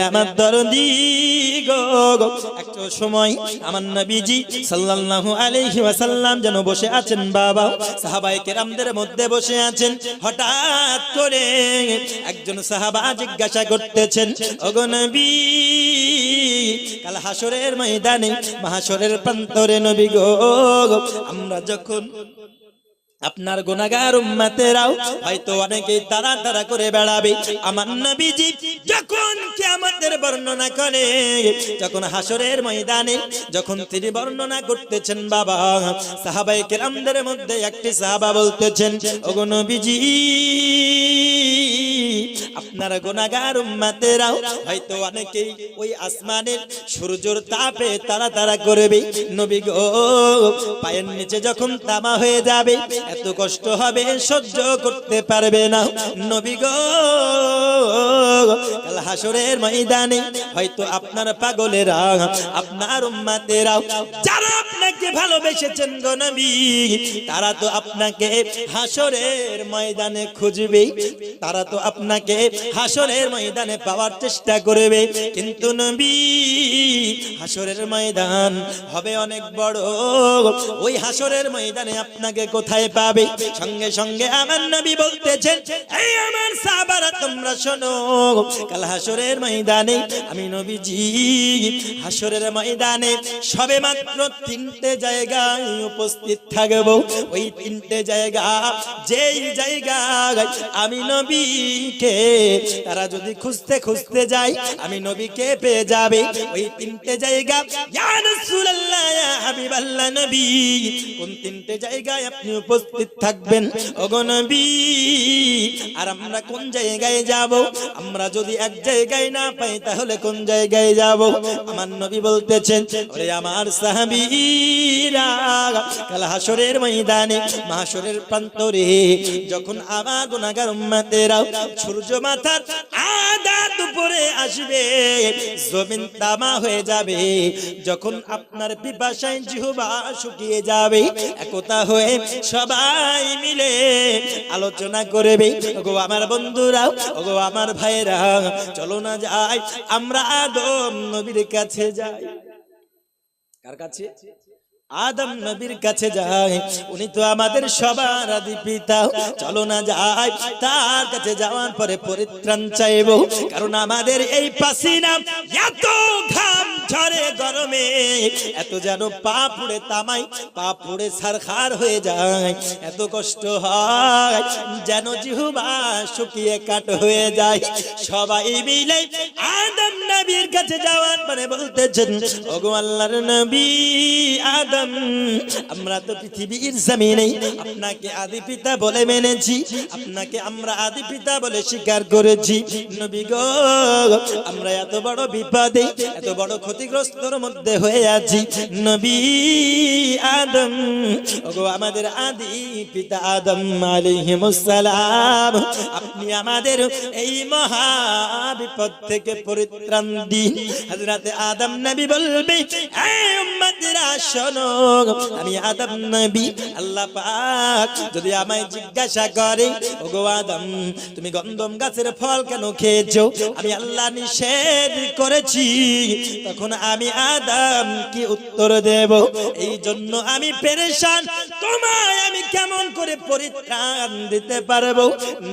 আমার গো সময় সাল্লাল্লাহু যেন বসে আছেন বাবা মধ্যে বসে আছেন হঠাৎ করে একজন সাহাবা জিজ্ঞাসা করতেছেন, ওগো ময়দানে মাহাসরের প্রান্তরে নবী গো। আমরা যখন আপনার গুনাগার উম্মতেরাও হয়তো অনেকেই তারা তারা করে বেড়াবে। আমার নবীজি যখন কিয়ামতের বর্ণনা করে, যখন হাসরের ময়দানে যখন তিনি বর্ণনা করতেছেন, বাবা সাহাবাই কেরামদের মধ্যে একটি সাহাবা বলতেছেন, ওগো নবীজি, আপনার গুনাগার উম্মতেরাও হয়তো অনেকেই ওই আসমানের সূর্যের তাপে তারা তারা করবে। নবী গো, পায়ের নিচে যখন তামা হয়ে যাবে এত কষ্ট হবে, সহ্য করতে পারবে না। নবী গো, কাল হাসরের ময়দানে হয়তো আপনার পাগলেরা, আপনার উম্মাতেরাও, যারা আপনাকে ভালোবেসেছেন গো নবী, তারা তো আপনাকে হাসরের ময়দানে খুঁজবে, তারা তো আপনাকে হাসরের ময়দানে পাওয়ার চেষ্টা করবে। কিন্তু নবী হাসরের ময়দান হবে অনেক বড়। ওই হাসরের ময়দানে আপনাকে কোথায় পাবে। সঙ্গে সঙ্গে আমার নবী বলতেছেন, এই আমার সাহাবারা, তোমরা শোনো, কাল হাসরের ময়দানে আমি নবীজি হাসরের ময়দানে সবে মাত্র তিনটে জায়গায় উপস্থিত থাকব। ওই তিনটে জায়গা, যেই জায়গায় আমি নবীকে, তারা যদি খুঁজতে খুঁজতে যায়, আমি নবীকে পেয়ে যাবে। ওই তিনটে জায়গা, ইয়া রাসূলুল্লাহ, ইয়া হাবিবাল্লাহ নবী কোন তিনটে জায়গায় আপনি উপস্থিত থাকবেন। ওগো নবী, আর আমরা কোন জায়গায় যাব? আমরা যদি এক জায়গায় না পাই, তাহলে কোন জায়গায় যাব? আমার নবী বলতেছেন, ওরে আমার সাহাবীরা, কাল হাসরের ময়দানে মাহাসরের প্রান্তরে যখন আমার গুনাহগার উম্মতেরাও সূর্য মাথার আদা দুপুরে আসবে, জমিন তামা যাবে। যখন আপনার পিপাসায় জিহবা শুকিয়ে যাবে, একতা হয়ে সবাই মিলে আলোচনা করবে। ওগো আমার বন্ধুরা ওগো আমার ভাইরা চলো না যাই, আমরা আদম নবীর কাছে যাই। কার কাছে? আদম নবীর কাছে যায় উনি তো আমাদের সবার আদি পিতা। চলো না যাই, তার কাছে যাওয়ার পরে পরিত্রাণ চাইব। কারণ আমাদের এই পাসিনা এত ঘাম ঝরে গরমে, এত যেন পা পুড়ে তামাই, পা পুড়ে সারখার হয়ে যায়। এত কষ্ট হয় যেন জিহুবা শুকিয়ে কাট হয়ে যায়। সবাই মিলে আদম নবীর কাছে যাওয়ার পরে বলতেছেন, ওগো আল্লাহর নবী আদম, আমরা তো পৃথিবীর জমিনে আপনাকে আদি পিতা বলে মেনেছি, আপনাকে আমরা আদি পিতা বলে স্বীকার করেছি। নবী গো, আমরা এত বড় বিপদে, এত বড় ক্ষতিগ্রস্তর মধ্যে হয়ে আছি। নবী আদম, ওগো আমাদের আদি পিতা আদম আলাইহিমুস সালাম আপনি আমাদের এই মহা বিপদ থেকে পরিত্রাণ দিন। হযরতে আদম নবী বলবে আমি আদম নবী, আল্লাহ পাক যদি আমায় জিজ্ঞাসা করে, ওগো আদম, তুমি গন্ধম গাছের ফল কেন খেয়েছো? আমি আল্লাহ নিষেধ করেছি। তখন আমি আদাম কি উত্তর দেব? এই জন্য আমি পেরেশান। তোমায় আমি কেমন করে পরিত্রাণ দিতে পারব?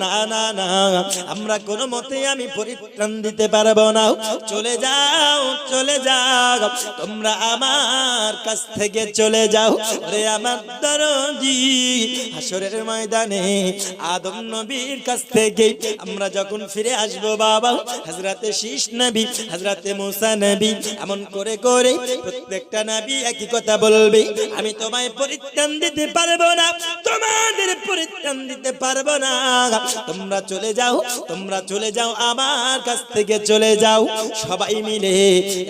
না না না, আমরা কোনো মতে আমি পরিত্রাণ দিতে পারব না। চলে যাও চলে যাও, তোমরা আমার কাছ থেকে চলে যাও। রে আমার দরজি হাসরের ময়দানে আদম নবীর কাছ থেকে আমরা যখন ফিরে আসব বাবা হাজরাতে শীষ নবী হজরতে মুসা নবী এমন করে করে প্রত্যেকটা নবী একই কথা বলবে, আমি তোমায় পরিত্রাণ দিতে পারব না, তোমাদের পরিত্রাণ দিতে পারব না। তোমরা চলে যাও, তোমরা চলে যাও, আমার কাছ থেকে চলে যাও। সবাই মিলে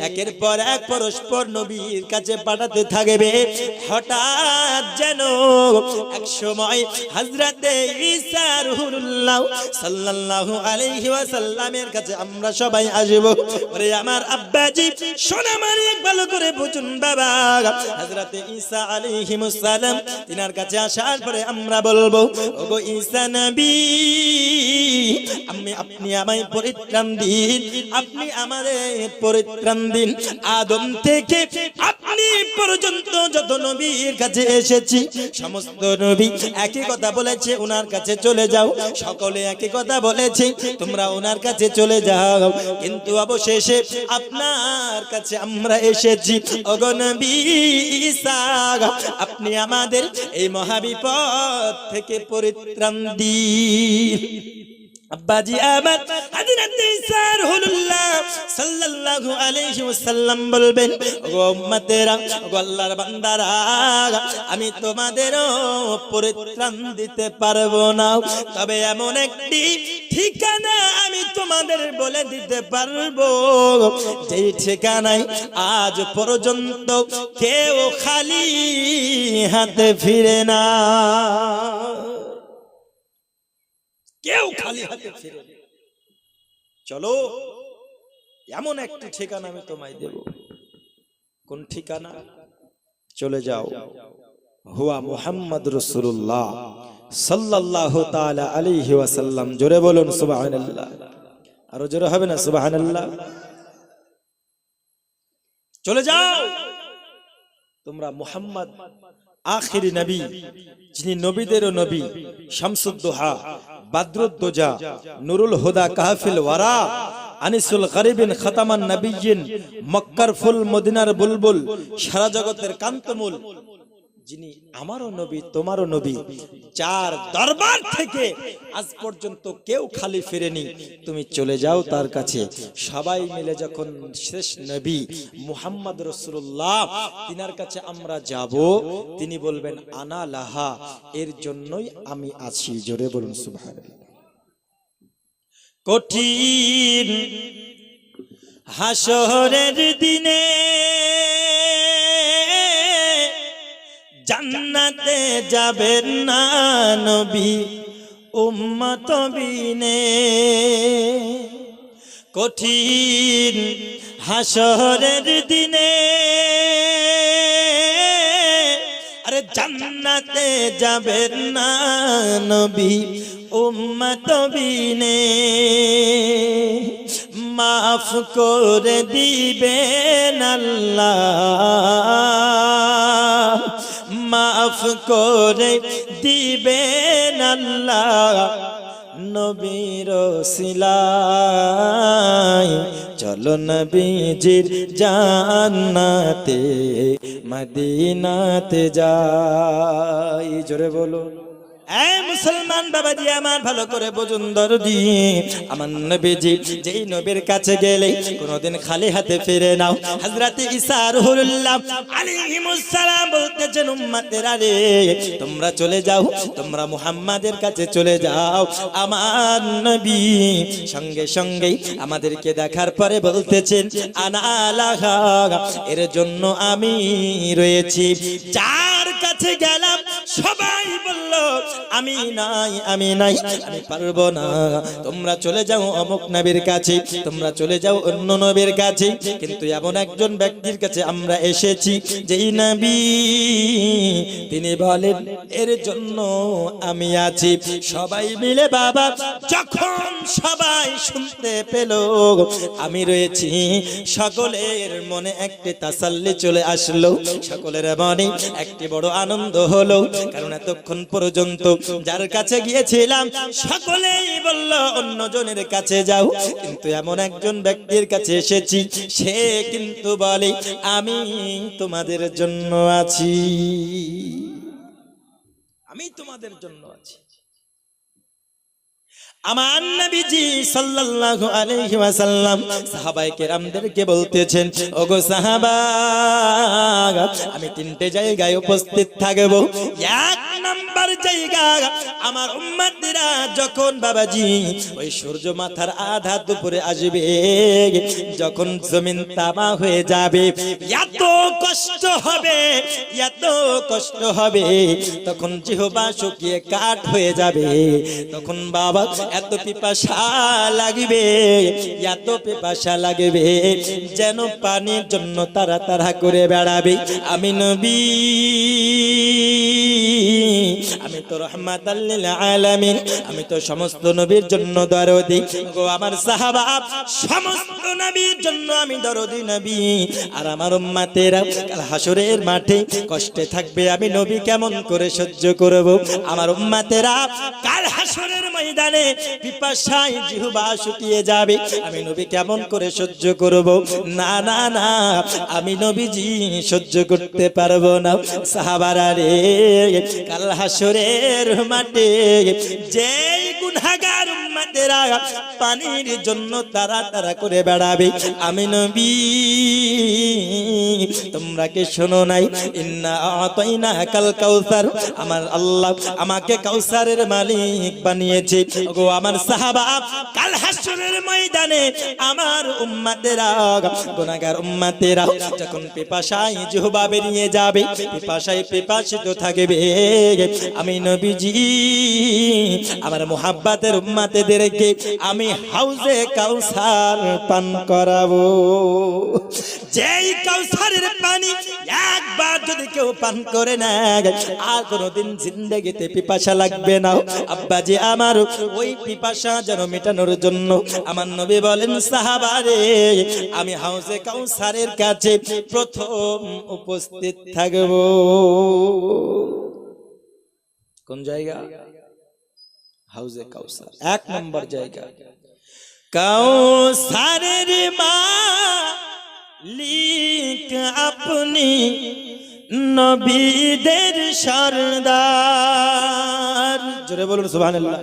একের পর এক পরস্পর নবীর কাছে পাঠাতে থাকবে। হঠাৎ যেন এক সময় হজরতে ঈসা রুহুল্লাহ সাল্লাল্লাহু আলাইহি ওয়াসাল্লামের কাছে আমরা সবাই আসব। ওরে আমার আব্বাজি সোনা মারি ভালো করে বুঝুন বাবা। হাজরাতে ঈসা আলাইহিস সালাম, তিনার কাছে আসার পরে আমরা বলব, ওগো ঈসা নবী, আমি আপনি আমায় পরিত্রাণ দিন, আপনি আমাদের পরিত্রাণ দিন। আদম থেকে আপনি পর্যন্ত যত নবীর কাছে এসেছি, সমস্ত নবী একই কথা বলেছে কাছে চলে যাও। সকলে একই কথা বলেছে, তোমরা ওনার কাছে চলে যাও। কিন্তু অবশেষে আপনার কাছে আমরা এসেছি। অগনবী আপনি আমাদের এই মহাবিপদ থেকে পরিত্রাণ দিন। আব্বাজি আমার হযরত ঈসা রুহুল্লাহ সাল্লাল্লাহু আলাইহি ওয়াসাল্লাম বলবেন, ওগো উম্মতেরা, ওগো আল্লাহর বান্দারা, আমি তোমাদেরও পরিত্রাণ দিতে পারব না। তবে এমন একটি ঠিকানা আমি তোমাদের বলে দিতে পারব। যেই ঠিকানায় আজ পর্যন্ত কেউ খালি হাতে ফিরে না। কেউ খালি হাতে ফিরে চলো এমন একটি ঠিকানা আমি তোমায় দেব। কোন ঠিকানা? চলে যাও। হুয়া মুহাম্মদ রসুল্লাহ সাল্লাল্লাহু তাআলা আলাইহি ওয়াসাল্লাম। জোরে বলুন সুবহানাল্লাহ। আরও জোরে হবে না সুবহানাল্লাহ। চলে যাও। তোমরা মুহাম্মদ আখিরি নবী যিনি নবীদেরও নবী শামসুদ্দোহা বাদরুদ্দোজা, নুরুল হুদা, কাহফিল ওয়ারা, আনিসুল গরিবিন খতামান নবীজিন মক্কার ফুল মদিনার বুলবুল, সারা জগতের কান্তমূল যিনি আমারও নবী তোমারও নবী। চার দরবার থেকে আজ পর্যন্ত কেউ খালি ফিরেনি। তুমি চলে যাও তার কাছে। সবাই মিলে যখন শেষ নবী মুহাম্মদ রসুল্লাহ তিনার কাছে আমরা যাব তিনি বলবেন আনা লাহা। এর জন্যই আমি আছি। জোরে বলুন সুভাষ কঠিন হাসরের দিনে জান্নাতে যাবেন না নবী, উম্মত বিনে। কঠিন হাসরের দিনে। আরে জান্নাতে যাবেন না নবী, উম্মত বিনে। মাফ করে দিবেন আল্লাহ। মাফ করে দিবেন আল্লাহ নবীর সিলাই চলো নবীজির জান্নাতে মদিনাতে যাই। জোরে বলো মুসলমান বাবাজি আমার ভালো করে দরদি আমার নবীজি, যেই নবীর কাছে গেলে কোনোদিন খালি হাতে ফিরে নাও। হযরত ঈসা রুহুল্লাহ আলাইহিমুস সালাম বলতেছেন, উম্মতেরা তোমরা চলে যাও, তোমরা মুহাম্মাদের কাছে চলে যাও। আমার নবী সঙ্গে সঙ্গে আমাদেরকে দেখার পরে বলতেছেন, আনা এর জন্য আমি রয়েছি। যার কাছে গেলাম, সবাই বলল, আমি নাই আমি নাই, আমি পারব না। তোমরা চলে যাও অমুক নবীর কাছে, তোমরা চলে যাও অন্য নবীর কাছে। কিন্তু এমন একজন ব্যক্তির কাছে আমরা এসেছি, যেই নবী, তিনি বলেন, এর জন্য আমি আছি। সবাই মিলে বাবা, যখন সবাই শুনতে পেল, আমি রয়েছি, সকলের মনে একটি তাসাল্লি চলে আসলো। সকলের মনে একটি বড় আনন্দ হলো, কারণ এতক্ষণ পর্যন্ত যার কাছে গিয়েছিলাম, সকলেই বলল অন্যজনের কাছে যাও। কিন্তু এমন একজন ব্যক্তির কাছে এসেছি, সে কিন্তু বলে, আমি তোমাদের জন্য আছি। আমি তোমাদের জন্য আছি। আমার নবীজি সাল্লাল্লাহু আলাইহি ওয়াসাল্লাম সাহাবায়ে কেরামদেরকে বলতেছেন, ওগো সাহাবা, আমি তিনটে জায়গায় উপস্থিত থাকব। এক নাম্বার জায়গা আমার উম্মতরা যখন বাবাজি ওই সূর্য মাথার আধা দুপুরে আসবে, যখন জমিন তামা হয়ে যাবে, এত কষ্ট হবে, এত কষ্ট হবে, তখন জিহবা শুকিয়ে কাঠ হয়ে যাবে। তখন বাবা এত পিপাসা লাগবে, এত পিপাসা লাগবে, যেন পানির জন্য তারা তারা করে বেড়াবে। আমি নবী। আলামিন। আমি তো সমস্ত নবীর জন্য দরদি। গো আমার সাহাবা, সমস্ত নবীর জন্য আমি দরদি নবী। আর আমার উম্মাতেরা কাল হাসরের মাঠে কষ্টে থাকবে, আমি নবী কেমন করে সহ্য করব? আমার উম্মাতেরা কাল হাসরের ময়দানে পিপাসায় জিহবা শুকিয়ে যাবে, আমি নবী কেমন করে সহ্য করব? না না না, আমি নবীজি সহ্য করতে পারব না। সাহাবারা রে, কাল হাসরের মাঠে, যেই গুনাহগার উম্মতেরা পানির জন্য তারা তারা করে বেড়াবে, আমি নবী, তোমরা কি শোনো নাই? ইন্না কাল কাউসার, আমার আল্লাহ আমাকে কাউসারের মালিক বানিয়েছে। গো আমার সাহাবা, কাল হাসরের ময়দানে আমার উম্মতেরা, গুনাহগার উম্মতেরা যখন পিপাসায় জিহবা বেরিয়ে যাবে, পিপাসায় পিপাসিত থাকবে, আমি নবীজি, আমার মোহাব্বাতের উম্মাতেদেরকে আমি হাউজে কাউসার পান করাবো। যেই কাউসারের পানি একবার যদি কেউ পান করে না আর কোনোদিন জিন্দগিতে পিপাসা লাগবে না। আব্বাজি, আমার ওই পিপাসা যেন মেটানোর জন্য আমার নবী বলেন, সাহাবারে, আমি হাউজে কাউসারের কাছে প্রথম উপস্থিত থাকব। কোন জায়গা? হাউজে কাউসার। এক নম্বর জায়গা। কাউসারের মা লিক আপনি নবীদের সরদার। জোরে বলুন, সুবহানাল্লাহ।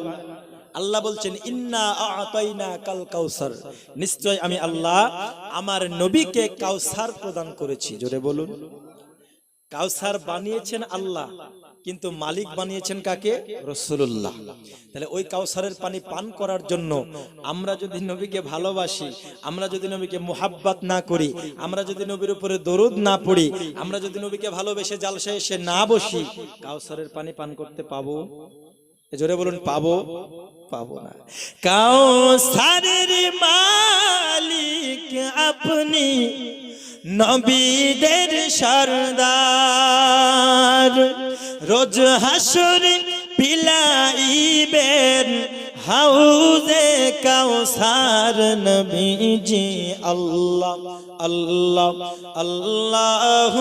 আল্লাহ বলছেন, ইন্না আতাইনা কাল কাউসার। নিশ্চয় আমি আল্লাহ আমার নবীকে কাউসার প্রদান করেছি। জোরে বলুন। কাউসার বানিয়েছেন আল্লাহ। কিন্তু মালিক বানিয়েছেন কাকে? রসুল্লাহ তাহলে ওই কাউসারের পানি পান করার জন্য আমরা যদি নবীকে ভালোবাসি, আমরা যদি নবীকে মোহাব্বত না করি, আমরা যদি নবীর উপরে দরুদ না পড়ি, আমরা যদি নবীকে ভালোবেসে জালসে এসে না বসি, কাউসারের পানি পান করতে পাবো? জোরে বলুন, পাবো? পাবো না। কাউসারের মালিক আপনি নবীদের সরদার। রোজ হাসুর পিলাইবেন হাউজে কাউসার নবীজি আল্লাহ আল্লাহ আল্লাহ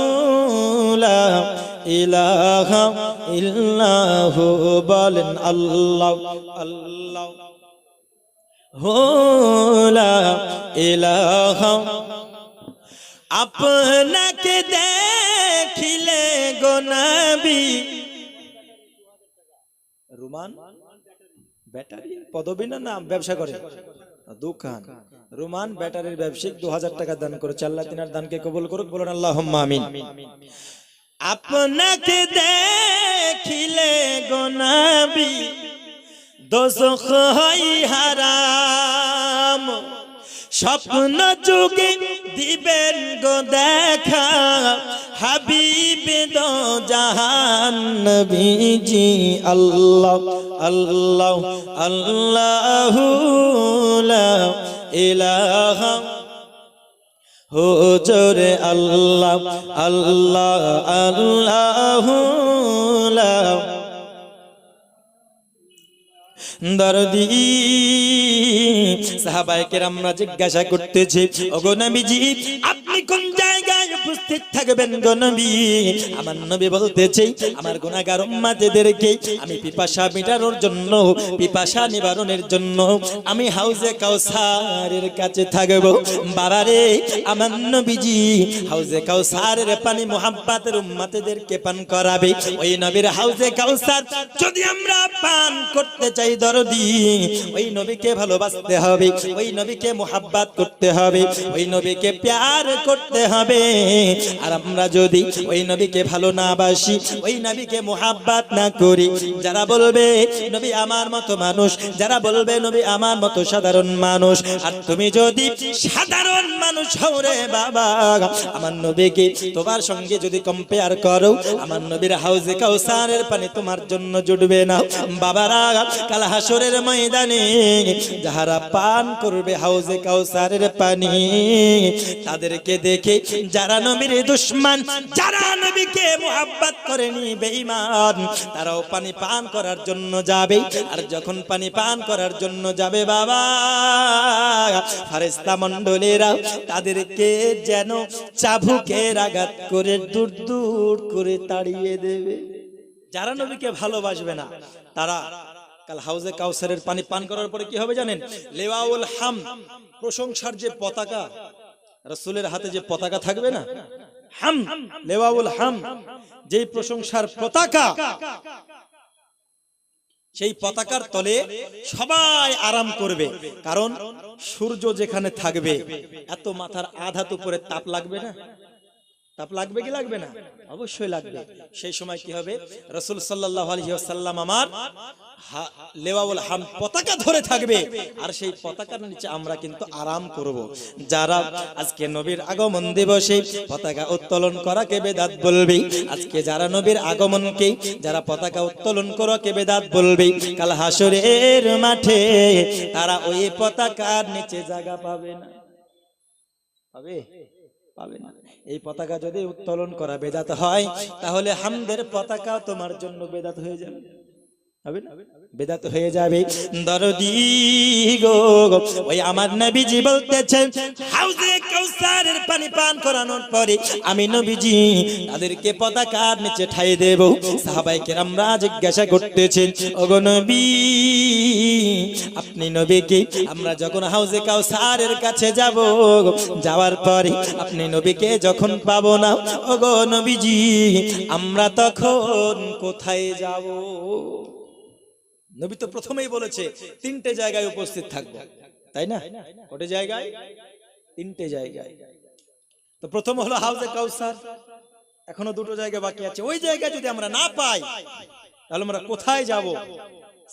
ইলাহা ইল্লাহু বলেন আল্লাহ আল্লাহ। হো লা ইলাহা। আপনাকে দেখিলে গোনাবি রুমান, ব্যাটারি? পদবী না নাম? ব্যবসা করে। দোকান। রুমান, ব্যাটারির ব্যবসায়িক দু হাজার টাকা দান তিনার দানকে করুক, বলুন আল্লাহ আমিন। আপনাকে দেখিলে গোনাবি দোজখ হয় হারাম। স্বপ্ন যুগে দিবেন গো দেখা। হাবিবে দো জাহান নবীজি, আল্লাহ আল্লাহ আল্লাহ লা ইলাহা। হো জোরে আল্লাহ আল্লাহ আল্লাহ লা। দরদি, সাহাবায়ে আমরা জিজ্ঞাসা করতেছি, ওগো নবীজি উপস্থিত থাকবেন গো নবী। আমার নবী বলতেছে, আমার গুনাহগার উম্মতদেরকে আমি পিপাসা মেটানোর জন্য, পিপাসা নিবারণের জন্য আমি হাউজে কাউসারের কাছে থাকব। বাবারে আমার নবীজি হাউজে কাউসারের পানি মোহাব্বতের উম্মতদেরকে পান করাবে। ওই নবীর হাউজে কাউসার যদি আমরা পান করতে চাই দরদি, ওই নবীকে ভালোবাসতে হবে, ওই নবীকে মোহাব্বত করতে হবে, ওই নবীকে প্যার করতে হবে। আর আমরা যদি ওই নবীকে ভালো না বাসি, ওই নবীকে মোহাব্বাত না করি, যারা বলবে, নবী আমার মতো মানুষ যারা বলবে, নবী আমার মতো সাধারণ মানুষ আর তুমি যদি সাধারণ মানুষ হও রে বাবা, আমার নবীকে তোমার সঙ্গে যদি কম্পেয়ার করো, আমার নবীর হাউজে কাউসারের পানি তোমার জন্য জুটবে না। বাবারা, কাল হাসরের ময়দানে যাহারা পান করবে হাউজে কাউসারের পানি, তাদেরকে দেখে যারা নবীর দুশ্মন, যারা নবীকে মোহাব্বত করেনি বেঈমান, তারাও পানি পান করার জন্য যাবে। আর যখন পানি পান করার জন্য যাবে বাবা ফারেস্তা মণ্ডলেরা তাদেরকে যেন চাবুকের আঘাত করে দূর দূর করে তাড়িয়ে দেবে। যারা নবীকে ভালোবাসবে না, তারা কাল হাউজে কাউসারের পানি পান করার পরে কি হবে জানেন? লেওয়াউল হাম, প্রশংসার যে পতাকা, রসুলের হাতে যে পতাকা থাকবে না? হাম লেওয়াউল হাম, যেই প্রশংসার পতাকা, সেই পতাকার তলে সবাই আরাম করবে, কারণ সূর্য যেখানে থাকবে, এত মাথার আধাত উপরে তাপ লাগবে না? তাপ লাগবে কি লাগবে না? অবশ্যই লাগবে। সেই সময় কি হবে? রসুল সাল্লাহ আলহিহাসাল্লাম আমার হাম পতাকা ধরে থাকবে। আর সেই পতাকার নিচে আমরা কিন্তু আরাম করব। যারা আজকে নবীর আগমন দিবসে পতাকা উত্তোলন করাকে বেদাত বলবে? আজকে যারা নবীর আগমনকে, যারা পতাকা উত্তোলন করাকে বেদাত বলবে? কাল হাসরের মাঠে তারা ওই পতাকার নিচে জায়গা পাবে না। পাবে? পাবে না। এই পতাকা যদি উত্তোলন করা বেদাত হয়, তাহলে হামদের পতাকা তোমার জন্য বেদাত হয়ে যাবে। হবে? বেদাত হয়ে যাবে। দরদি গো, ওই আমার নবীজি বলতেছেন, হাউজে কাউসারের পানি পান করানোর পরে আমি নবীজি তাদেরকে পতাকার নিচে ঠাই দেব। সাহাবাই কেরামরা জিজ্ঞাসা করতেছেন, ওগো নবী, আপনি নবীকে, আমরা যখন হাউজে কাউসারের কাছে যাব, যাওয়ার পরে আপনি নবীকে যখন পাবো না, ওগো নবীজি, আমরা তখন কোথায় যাব? নবী তো প্রথমেই বলেছে, তিনটে জায়গায় উপস্থিত থাকব। তাই না? কটে জায়গায়? তিনটে জায়গায়। তো প্রথম হলো হাউজে কাউসার, এখনও দুটো জায়গা বাকি আছে। ওই জায়গায় যদি আমরা না পাই, তাহলে আমরা কোথায় যাব?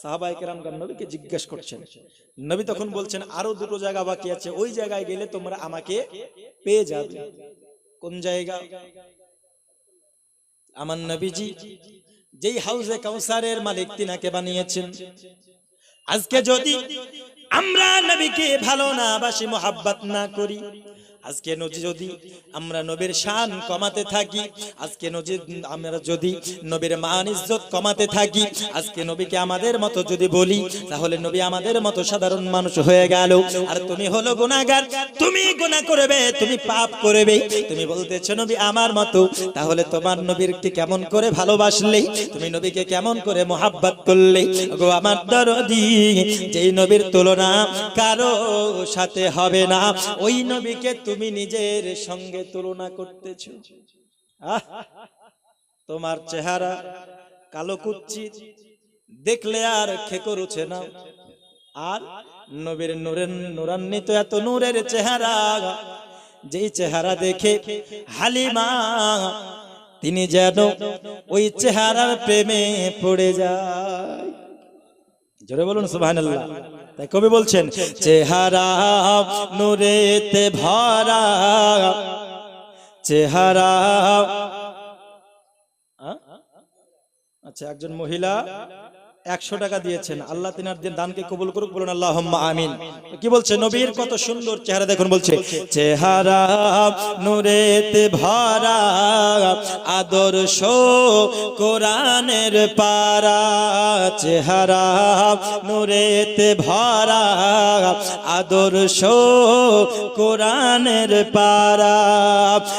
সাহাবাই কেরাম গান নবীকে জিজ্ঞেস করছেন। নবী তখন বলছেন, আরও দুটো জায়গা বাকি আছে। ওই জায়গায় গেলে তোমরা আমাকে পেয়ে যাবে। কোন জায়গা? আমার নবীজি। যেই হাউজে কাউসারের মালিক তিনাকে বানিয়েছেন। আজকে যদি আমরা নবীকে ভালো না বাসি, মোহাব্বত না করি আজকে নজি যদি আমরা নবীর শান কমাতে থাকি, আজকে নজি আমরা যদি নবীর মান ইজ্জত কমাতে থাকি, আজকে নবীকে আমাদের মতো যদি বলি, তাহলে নবী আমাদের মতো সাধারণ মানুষ হয়ে গেল। আর তুমি হলো গুনাহগার, তুমি গুনাহ করবে, তুমি পাপ করবে। তুমি বলতেছো, নবী আমার মতো, তাহলে তোমার নবীরকে কেমন করে ভালোবাসলে? তুমি নবীকে কেমন করে মোহাব্বত করলে? গো আমার দরদি, যেই নবীর তুলনা কারও সাথে হবে না। ওই নবীকে তুমি নিজের সঙ্গে তুলনা করতেছো। তোমার চেহারা কালো কুচ্ছি দেখলে আর খেকর উঠে না। আর নবীর নূরের নূরান্বিত এত নূরের চেহারা, যেই চেহারা দেখে হালিমা, তিনি যেন ওই চেহারার প্রেমে পড়ে যায়। জোরে বলুন, সুবহানাল্লাহ। তাই কবি বলছেন চেহারা নুরেতে ভরা। চেহারা আচ্ছা একজন মহিলা একশো টাকা দিয়েছেন। আল্লাহ তিনার দিন দানকে কবুল করুক বলুন আল্লাহ আমিন। কি বলছে? নবীর কত সুন্দর চেহারা দেখুন বলছে চেহারা নূরেতে ভরা আদর্শ কোরআনের পারা। চেহারা নূরেতে ভরা আদর্শ কোরআনের পারা।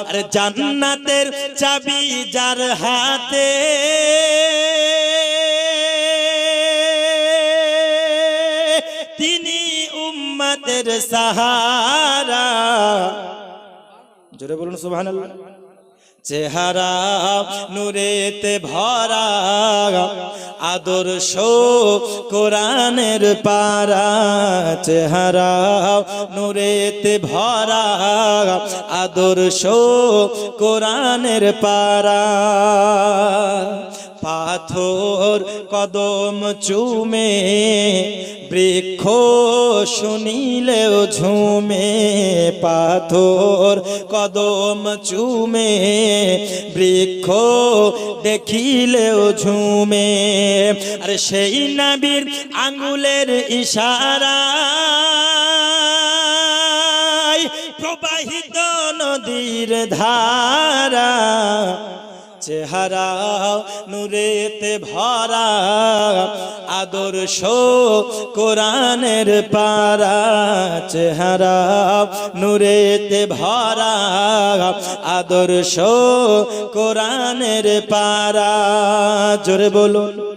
আরে জান্নাতের চাবি যার হাতে সাহারা। জোরে বলুন, সুবহানাল্লাহ। চেহারা নূরেতে ভরা, আদর্শ কোরআনের পারা। চেহারা নূরেতে ভরা, আদর্শ কোরআনের পারা। পাথর কদম চুমে, বৃক্ষ শুনিলেও ঝুমে, পাথর কদম চুমে, বৃক্ষ দেখিলেও ঝুমে। আর সেই নাবির আঙ্গুলের ইশারা প্রবাহিত নদীর ধারা চেহারা নূরেতে ভরা আদর্শ কোরআনের পারা। চেহারা নূরেতে ভরা আদর্শ কোরআনের পারা। জোরে বলুন।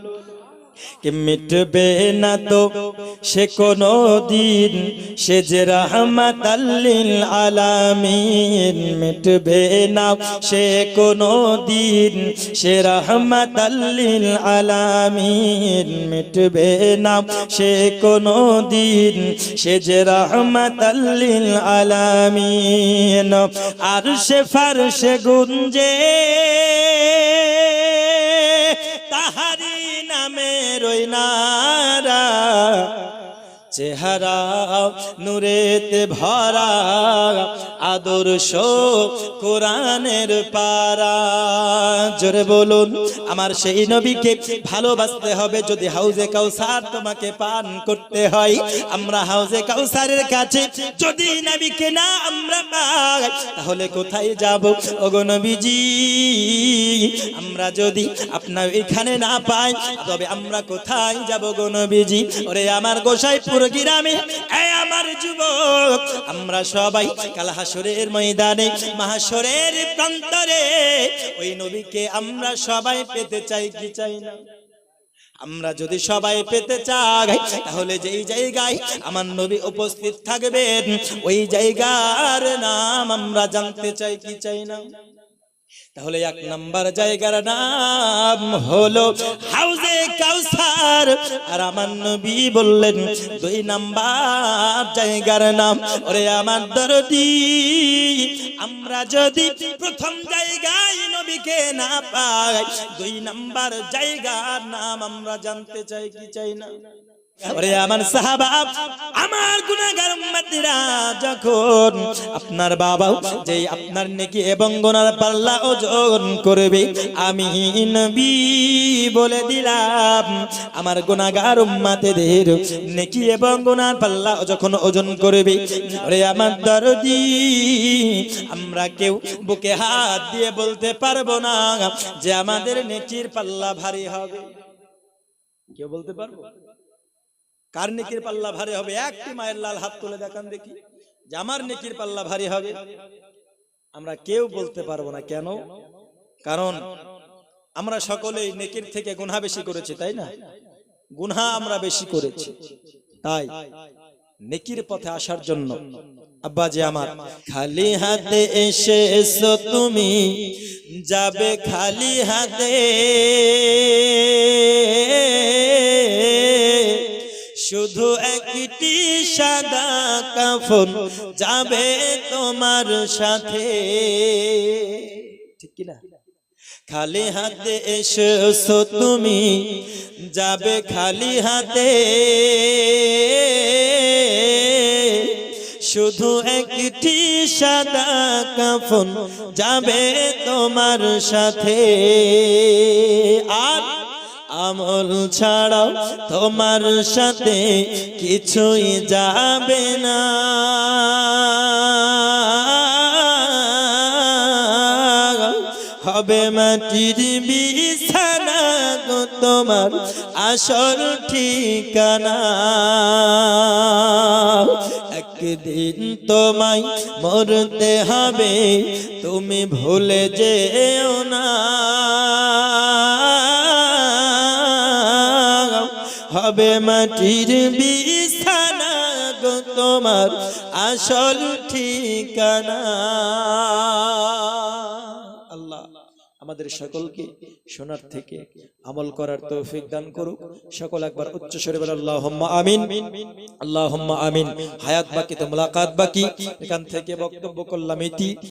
মিটবে না তো সে কোনো দিন। সে যে রহমত আল্লিল আলামিন মিটবে না সে কোনো দিন। সে রহমত আল্লিল আলামিন মিটবে না সে কোনো দিন। সে যে রহমত আল্লিল আলামিন। আর সে ফারসে গুঞ্জে চেহারা নূরেতে ভরা আদর্শ কোরআনের পারা। জোরে বলুন, আমার সেই নবীকে ভালোবাসতে হবে যদি হাউজে কাউসার তোমাকে পান করতে হয়। আমরা হাউজে কাউসারের কাছে যদি নবীকে না আমরা পাই, তাহলে কোথায় যাব? ওগো নবীজি, আমরা যদি আপনার এখানে না পাই, তবে আমরা কোথায় যাব গো নবীজি? ওরে আমার গোসাইপুর গ্রামে আমার যুবক, আমরা সবাই কাল হাসরের ময়দানে মাহাসরের প্রান্তরে। ওই নবীকে আমরা সবাই পেতে চাই, কি চাই না? আমরা যদি সবাই পেতে চাই, তাহলে যেই জায়গায় আমার নবী উপস্থিত থাকবেন, ওই জায়গার নাম আমরা জানতে চাই, কি চাই না? তাহলে এক নাম্বার জায়গার নাম হলো হাউজে কাউসার। আর আমার নবী বললেন, দুই নাম্বার জায়গার নাম, ওরে আমার দরদি। আমরা যদি প্রথম জায়গায় নবীকে না পাই, দুই নাম্বার জায়গার নাম আমরা জানতে চাই কি চাই না? ওরে আমার সাহাবা, আমার গুনাহগার উম্মতিরা যখন আপনার বাবা যে আপনার নেকি এবং গুনার পাল্লা ওজন করবে, আমি নবী বলে দিলাম, আমার গুনাহগার উম্মতদের নেকি এবং গুনার পাল্লা যখন ওজন করবে, ওরে আমার দরদি, আমরা কেউ বুকে হাত দিয়ে বলতে পারব না যে আমাদের নেকির পাল্লা ভারী হবে। কেউ বলতে পারব? কার নেকির পাল্লা ভারী হবে? একটি মায়ের লাল হাত তুলে দেখান দেখি। যে আমার নেকির পাল্লা ভারী হবে। আমরা কেউ বলতে পারব না কেন? কারণ আমরা সকলেই নেকির থেকে গুনহা বেশি করেছি তাই না? গুনহা আমরা বেশি করেছি। তাই নেকির পথে আসার জন্য আব্বা যে আমার খালি হাতে এসে এসো তুমি যাবে খালি হাতে। শুধু একটি সাদা কাফন যাবে তোমার সাথে। ঠিক কিনা? খালি হাতে এসেছ তুমি, যাবে খালি হাতে। শুধু একটি সাদা কাফন যাবে তোমার সাথে। আর আমল ছাড়াও তোমার সাথে কিছুই যাবে না। হবে মাটির বিছানা গো তোমার আসল ঠিকানা। একদিন তোমায় মরতে হবে, তুমি ভুলে যেও না। হবে মাটির বিছানা গো তোমার আসল ঠিকানা। আল্লাহ আমাদের সকলকে শোনার থেকে আমল করার তৌফিক দান করুক। সকল একবার উচ্চ স্বরে বলে, আল্লাহুম্মা আমিন। আল্লাহুম্মা আমিন। হায়াত বাকি তো মুলাকাত বাকি। এখান থেকে বক্তব্য করলাম এটি।